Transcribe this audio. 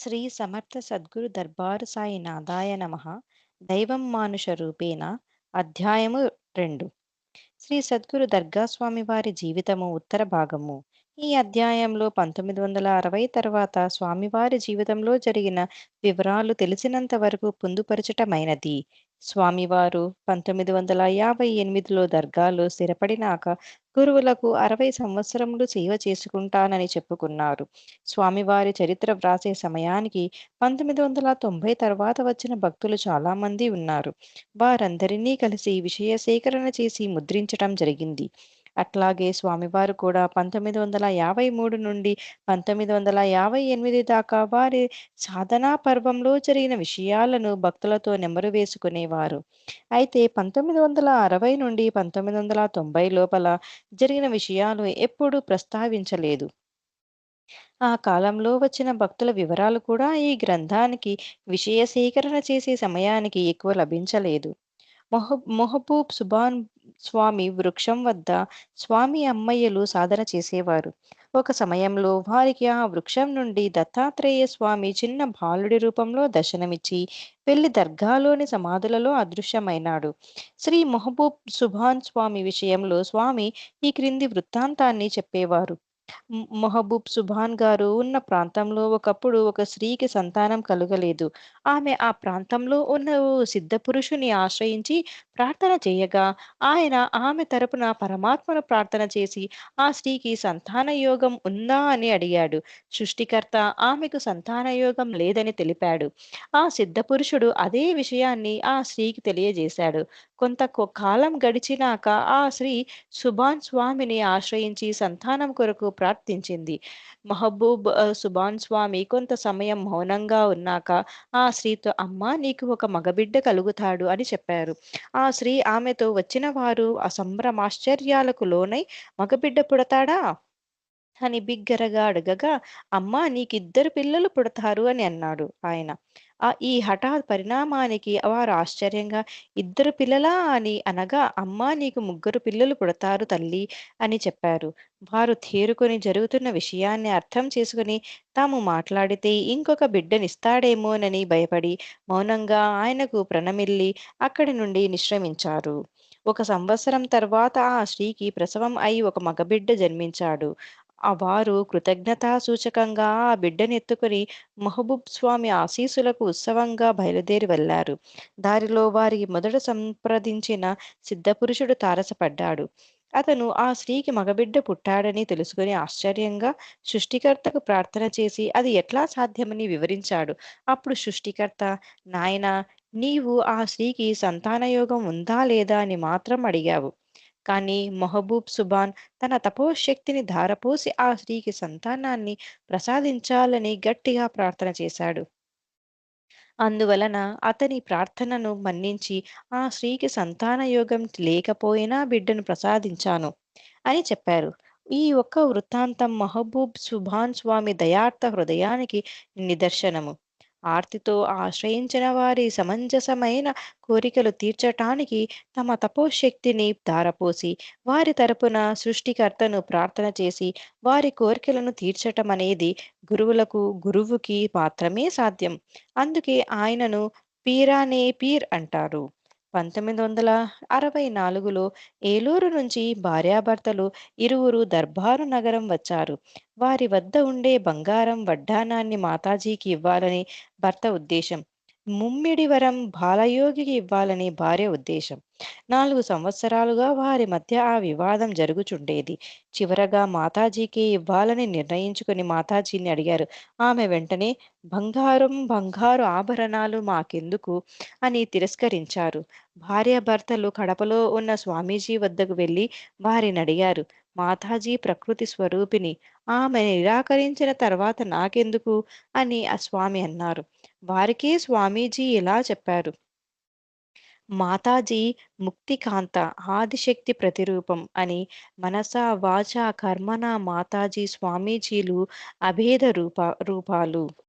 శ్రీ సమర్థ సద్గురు దర్బారు సాయి నాదాయ నమః. దైవం మానుష రూపేణ. అధ్యాయము రెండు. శ్రీ సద్గురు దర్గా స్వామి వారి జీవితము ఉత్తర భాగము. ఈ అధ్యాయంలో పంతొమ్మిది వందల అరవై తర్వాత స్వామివారి జీవితంలో జరిగిన వివరాలు తెలిసినంత వరకు పొందుపరచటమైనది. స్వామివారు పంతొమ్మిది వందల యాభై ఎనిమిదిలో దర్గాలో స్థిరపడినాక గురువులకు అరవై సంవత్సరములు సేవ చేసుకుంటానని చెప్పుకున్నారు. స్వామివారి చరిత్ర వ్రాసే సమయానికి పంతొమ్మిది వందల తొంభై తర్వాత వచ్చిన భక్తులు చాలా మంది ఉన్నారు. వారందరినీ కలిసి విషయ సేకరణ చేసి ముద్రించటం జరిగింది. అట్లాగే స్వామివారు కూడా పంతొమ్మిది వందల యాభై మూడు నుండి పంతొమ్మిది వందల యాభై ఎనిమిది దాకా వారి సాధనా పర్వంలో జరిగిన విషయాలను భక్తులతో నెమరు వేసుకునేవారు. అయితే పంతొమ్మిది వందల అరవై నుండి పంతొమ్మిది వందల తొంభై లోపల జరిగిన విషయాలు ఎప్పుడూ ప్రస్తావించలేదు. ఆ కాలంలో వచ్చిన భక్తుల వివరాలు కూడా ఈ గ్రంథానికి విషయ సేకరణ చేసే సమయానికి ఎక్కువ లభించలేదు. మొహ మొహబూబ్ సుబాన్ స్వామి వృక్షం వద్ద స్వామి అమ్మయ్యలు సాధన చేసేవారు. ఒక సమయంలో వారికి ఆ వృక్షం నుండి దత్తాత్రేయ స్వామి చిన్న బాలుడి రూపంలో దర్శనమిచ్చి వెళ్ళి దర్గాలోని సమాధులలో అదృశ్యమైనాడు. శ్రీ మహబూబ్ సుభాన్ స్వామి విషయంలో స్వామి ఈ క్రింది వృత్తాంతాన్ని చెప్పేవారు. మొహబూబ్ సుభాన్ గారు ఉన్న ప్రాంతంలో ఒకప్పుడు ఒక స్త్రీకి సంతానం కలుగలేదు. ఆమె ఆ ప్రాంతంలో ఉన్న ఓ సిద్ధ పురుషుని ఆశ్రయించి ప్రార్థన చేయగా ఆయన ఆమె తరపున పరమాత్మను ప్రార్థన చేసి ఆ స్త్రీకి సంతాన యోగం ఉందా? అని అడిగాడు. సృష్టికర్త ఆమెకు సంతాన యోగం లేదని తెలిపాడు. ఆ సిద్ధ పురుషుడు అదే విషయాన్ని ఆ స్త్రీకి తెలియజేశాడు. కొంత కాలం గడిచినాక ఆ స్త్రీ సుభాన్ స్వామిని ఆశ్రయించి సంతానం కొరకు ప్రార్థించింది. మహబూబ్ సుభాన్ స్వామి కొంత సమయం మౌనంగా ఉన్నాక ఆ స్త్రీతో అమ్మ నీకు ఒక మగబిడ్డ కలుగుతాడు అని చెప్పారు. ఆ స్త్రీ ఆమెతో వచ్చిన వారు అసంభ్రమాశ్చర్యాలకు లోనై మగబిడ్డ పుడతాడా అని బిగ్గరగా అడగగా అమ్మా నీకిద్దరు పిల్లలు పుడతారు అని అన్నాడు ఆయన. ఈ హఠాత్ పరిణామానికి వారు ఆశ్చర్యంగా ఇద్దరు పిల్లలా? అని అనగా అమ్మా నీకు ముగ్గురు పిల్లలు పుడతారు తల్లి అని చెప్పారు. వారు తేరుకొని జరుగుతున్న విషయాన్ని అర్థం చేసుకుని తాము మాట్లాడితే ఇంకొక బిడ్డనిస్తాడేమోనని భయపడి మౌనంగా ఆయనకు ప్రణమిల్లి అక్కడి నుండి నిశ్రమించారు. ఒక సంవత్సరం తర్వాత ఆ స్త్రీకి ప్రసవం అయి ఒక మగబిడ్డ జన్మించాడు. ఆ వారు కృతజ్ఞతా సూచకంగా ఆ బిడ్డనెత్తుకుని మహబూబ్ స్వామి ఆశీసులకు ఉత్సవంగా బయలుదేరి వెళ్ళారు దారిలో వారికి మొదట సంప్రదించిన సిద్ధపురుషుడు తారసపడ్డాడు. అతను ఆ స్త్రీకి మగబిడ్డ పుట్టాడని తెలుసుకుని ఆశ్చర్యంగా సృష్టికర్తకు ప్రార్థన చేసి అది ఎట్లా సాధ్యమని వివరించాడు. అప్పుడు సృష్టికర్త నాయన నీవు ఆ స్త్రీకి సంతానయోగం ఉందా లేదా అని మాత్రం అడిగావు. కానీ మొహబూబ్ సుబాన్ తన తపోశక్తిని ధారపోసి ఆ స్త్రీకి సంతానాన్ని ప్రసాదించాలని గట్టిగా ప్రార్థన చేశాడు. అందువలన అతని ప్రార్థనను మన్నించి ఆ స్త్రీకి సంతాన యోగం లేకపోయినా బిడ్డను ప్రసాదించాను అని చెప్పారు. ఈ ఒక్క వృత్తాంతం మహబూబ్ సుభాన్ స్వామి దయార్థ హృదయానికి నిదర్శనము. ఆర్తితో ఆశ్రయించిన వారి సమంజసమైన కోరికలు తీర్చటానికి తమ తపోశక్తిని ధారపోసి వారి తరపున సృష్టికర్తను ప్రార్థన చేసి వారి కోరికలను తీర్చటం అనేది గురువులకు గురువుకి మాత్రమే సాధ్యం. అందుకే ఆయనను పీరానే పీర్ అంటారు. పంతొమ్మిది వందల అరవై నాలుగులో ఏలూరు నుంచి భార్యాభర్తలు ఇరువురు దర్బారు నగరం వచ్చారు. వారి వద్ద ఉండే బంగారం వడ్డానాన్ని మాతాజీకి ఇవ్వాలని భర్త ఉద్దేశం. ముమ్మిడి వరం బాలయోగికి ఇవ్వాలని భార్య ఉద్దేశం. నాలుగు సంవత్సరాలుగా వారి మధ్య ఆ వివాదం జరుగుచుండేది. చివరగా మాతాజీకి ఇవ్వాలని నిర్ణయించుకుని మాతాజీని అడిగారు. ఆమె వెంటనే బంగారం బంగారు ఆభరణాలు మాకెందుకు అని తిరస్కరించారు. భార్యాభర్తలు కడపలో ఉన్న స్వామీజీ వద్దకు వెళ్ళి వారిని అడిగారు. మాతాజీ ప్రకృతి స్వరూపిణి. ఆమె నిరాకరించిన తర్వాత నాకెందుకు అని ఆ స్వామి అన్నారు. వారికే స్వామీజీ ఇలా చెప్పారు. మాతాజీ ముక్తికాంత ఆదిశక్తి ప్రతిరూపం అని మనస వాచ కర్మణ మాతాజీ స్వామీజీలు అభేద రూప రూపాలు.